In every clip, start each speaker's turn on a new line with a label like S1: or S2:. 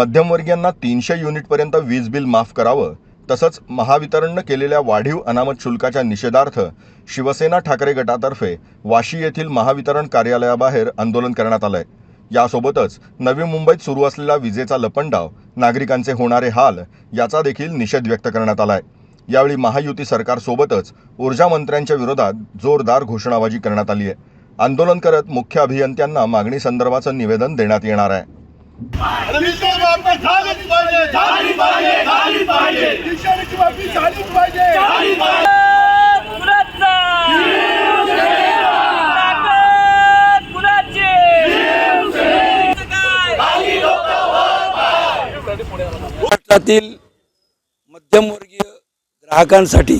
S1: मध्यमवर्गीयांना तीनशे युनिटपर्यंत वीज बिल माफ करावं तसंच महावितरणनं केलेल्या वाढीव अनामत शुल्काच्या निषेधार्थ शिवसेना ठाकरे गटातर्फे वाशी येथील महावितरण कार्यालयाबाहेर आंदोलन करण्यात आलंय. यासोबतच नवी मुंबईत सुरू असलेला विजेचा लपंडाव नागरिकांचे होणारे हाल याचा देखील निषेध व्यक्त करण्यात आलाय. यावेळी महायुती सरकारसोबतच ऊर्जा मंत्र्यांच्या विरोधात जोरदार घोषणाबाजी करण्यात आली आहे आंदोलन करत मुख्य अभियंत्यांना मागणी संदर्भाचं निवेदन देण्यात येणार आहे.
S2: झालीच पाहिजे झाली पाहिजे झाली पाहिजे शिक्षणाची झालीच पाहिजे झाली
S3: महाराष्ट्रातील मध्यमवर्गीय ग्राहकांसाठी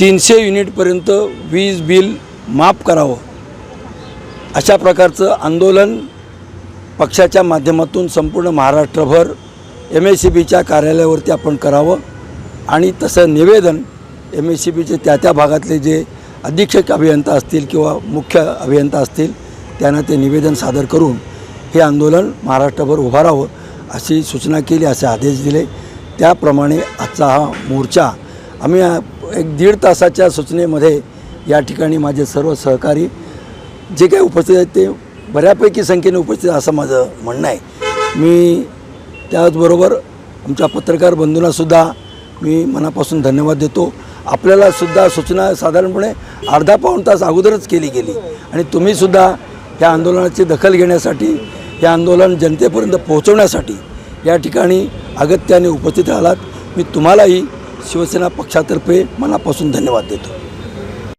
S3: तीनशे युनिटपर्यंत वीज बिल माफ करावं. अशा प्रकारचं आंदोलन पक्षाच्या माध्यमातून संपूर्ण महाराष्ट्रभर एम एस सी बीच्या कार्यालयावरती आपण करावं. आणि तसं निवेदन एम एस सी बीचे त्या त्या भागातले जे अधीक्षक अभियंता असतील किंवा मुख्य अभियंता असतील त्यांना ते निवेदन सादर करून हे आंदोलन महाराष्ट्रभर उभारावं अशी सूचना केली असे आदेश दिले. त्याप्रमाणे आजचा हा मोर्चा आम्ही एक दीड तासाच्या सूचनेमध्ये या ठिकाणी माझे सर्व सहकारी जे काही उपस्थित आहेत ते बऱ्यापैकी संख्येने उपस्थित असं माझं म्हणणं आहे. मी त्याचबरोबर आमच्या पत्रकार बंधूंनासुद्धा मी मनापासून धन्यवाद देतो. आपल्याला सुद्धा सूचना साधारणपणे अर्धा पाऊण तास अगोदरच केली गेली. आणि तुम्हीसुद्धा या आंदोलनाची दखल घेण्यासाठी हे आंदोलन जनतेपर्यंत पोहोचवण्यासाठी या ठिकाणी अगत्याने उपस्थित राहिलात. मी तुम्हालाही शिवसेना पक्षातर्फे मनापासून धन्यवाद देतो.